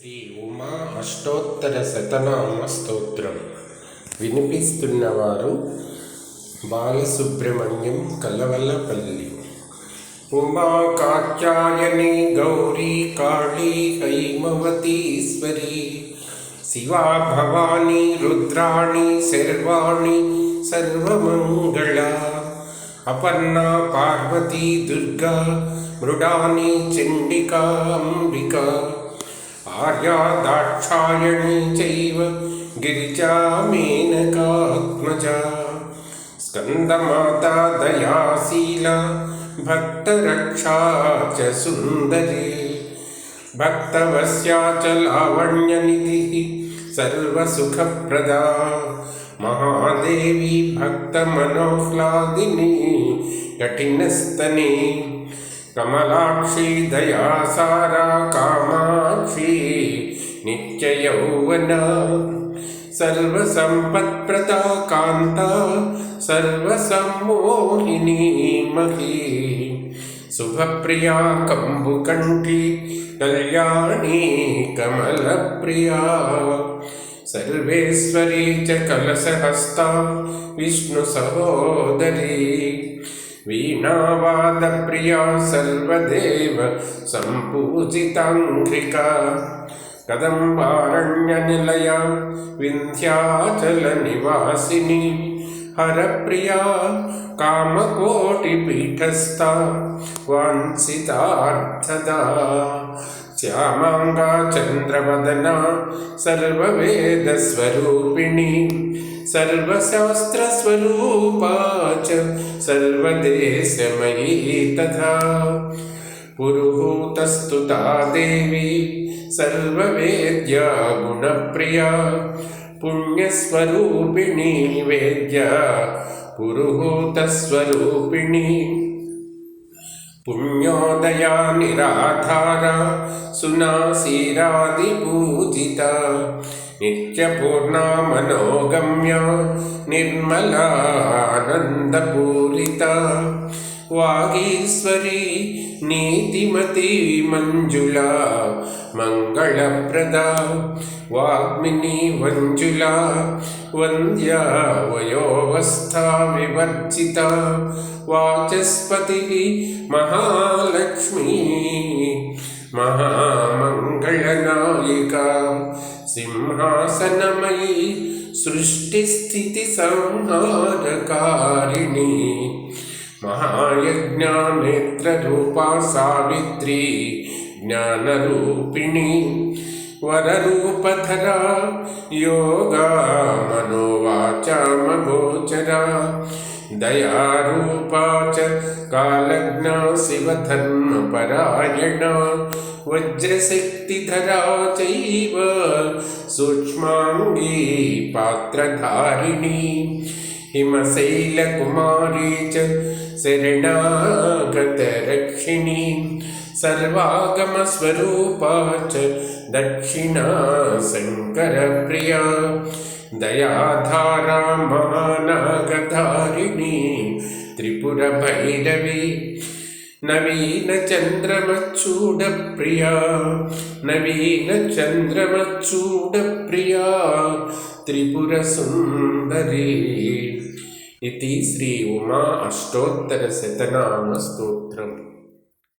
శ్రీ ఉమా అష్టోత్తర శతనామ స్తోత్రం. వినిపిస్తున్నవారు బాలసుబ్రహ్మణ్యం కలవలపల్లి. ఉమా కాత్యాయని గౌరీ కాళీ హైమవతీశ్వరి. శివా భవాని రుద్రాణి శర్వాణి సర్వమంగళ. అపర్ణా పార్వతీ దుర్గా మృడాని చండికా అంబికా. भार्या दाक्षायणी चैव गिरिजा मेनकात्मजा स्कन्दमाता दयाशीला भक्तरक्षा च सुन्दरी। भक्तवस्या च लावण्यनिधिः सर्वसुखप्रदा। महादेवी भक्तमनोह्लादिनी कठिनस्तने कमलाक्षी दयासारा कामा। नित्ययौवना। सर्वसम्पत्प्रता कान्ता सर्वसम्मोहिनी मही। शुभप्रिया कम्बुकण्ठी कल्याणी कमलप्रिया। सर्वेश्वरी च कलशहस्ता विष्णुसहोदरी वीणावादप्रिया सर्वदेव सम्पूजिताङ्घ्रिका। कदम्बारण्यनिलया विन्ध्याचलनिवासिनि। हरप्रिया कामकोटिपीठस्था वाञ्छितार्थदा। श्यामाङ्गा चन्द्रवदना सर्ववेदस्वरूपिणी। सर्वशास्त्रस्वरूपा च सर्वदेशमयी तथा। తథా పురుహూతస్తుతా దేవి సర్వవేద్యా గుణప్రియా పుణ్యస్వరూపిణి వేద్య పురుహూతస్వరూపిణి పుణ్యోదయా నిరాధార సునాశీరాదిపూజిత నిత్యపూర్ణా మనోగమ్య నిర్మలానందపూరిత వాగీశ్వరి నీతిమతి మంజులా మంగళప్రదా వాగ్మిని మంజులా వంద్యా వయోవస్థా వివర్జిత వాచస్పతి మహాలక్ష్మీ మహామంగళనాయిక సింహాసనమయీ महायज्ञानेत्ररूपा सावित्री ज्ञानरूपिणी वररूपधरा योगा मनोवाचामगोचरा दयारूपा च कालज्ञा शिवधर्मपरायणा वज्रशक्तिधरा चैव सूक्ष्माङ्गी पात्रधारिणी हिमशैलकुमारी च शरणागतरक्षिणी सर्वागमस्वरूपा च दक्षिणा शङ्करप्रिया दयाधारा महानागधारिणी त्रिपुरभैरवी नवीनचन्द्रमच्चूडप्रिया नवीनचन्द्रमच्चूडप्रिया त्रिपुरसुन्दरी। ఇది శ్రీ ఉమా అష్టోత్తర శతనామ స్తోత్రం